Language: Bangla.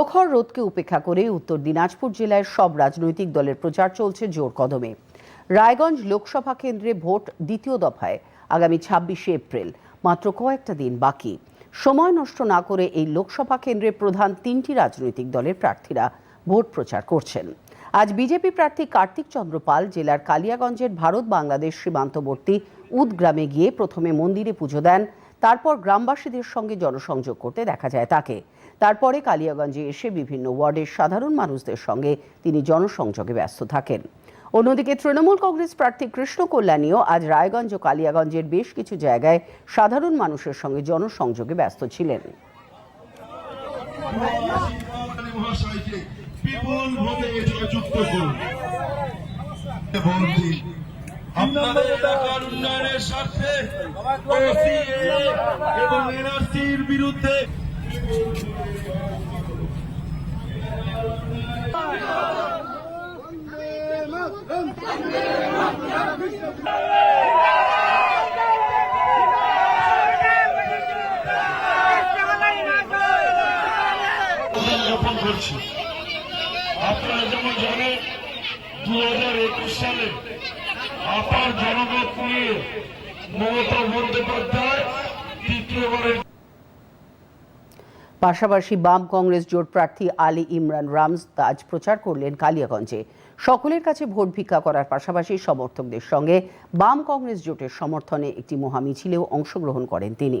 প্রখর রোদকে উপেক্ষা করে উত্তর দিনাজপুর জেলায় সব রাজনৈতিক দলের প্রচার চলছে জোর কদমে। রায়গঞ্জ লোকসভা কেন্দ্রে ভোট দ্বিতীয় দফায়, আগামী ছাব্বিশে এপ্রিল। মাত্র কয়েকটা দিন বাকি। সময় নষ্ট না করে এই লোকসভা কেন্দ্রে প্রধান তিনটি রাজনৈতিক দলের প্রার্থীরা ভোট প্রচার করছেন। আজ বিজেপি প্রার্থী কার্তিক চন্দ্র পাল জেলার কালিয়াগঞ্জের ভারত বাংলাদেশ সীমান্তবর্তী উদগ্রামে গিয়ে প্রথমে মন্দিরে পুজো দেন। তারপর গ্রামবাসীদের সঙ্গে জনসংযোগ করতে দেখা যায় তাকে। তারপরে কালিয়াগঞ্জে এসে বিভিন্ন ওয়ার্ডের সাধারণ মানুষদের সঙ্গে তিনি জনসংযোগে ব্যস্ত থাকেন। অন্যদিকে তৃণমূল কংগ্রেস প্রার্থী কৃষ্ণ কল্যাণীও আজ রায়গঞ্জ ও কালিয়াগঞ্জের বেশ কিছু জায়গায় সাধারণ মানুষের সঙ্গে জনসংযোগে ব্যস্ত ছিলেন। আপনাদের এলাকার উন্নয়নের স্বার্থে এবং এনআরসির বিরুদ্ধে উদযাপন করছি, আপনারা যেমন জানেন দু হাজার একুশ সালে আপার জনমত নিয়ে পাশাপাশি বাম কংগ্রেস জোট প্রার্থী আলী ইমরান রামজ আজ প্রচার করলেন কালিয়াগঞ্জে। সকলের কাছে ভোট ভিক্ষা করার পাশাপাশি সমর্থকদের সঙ্গে বাম কংগ্রেস জোটের সমর্থনে একটি মহামিছিলেও অংশগ্রহণ করেন তিনি।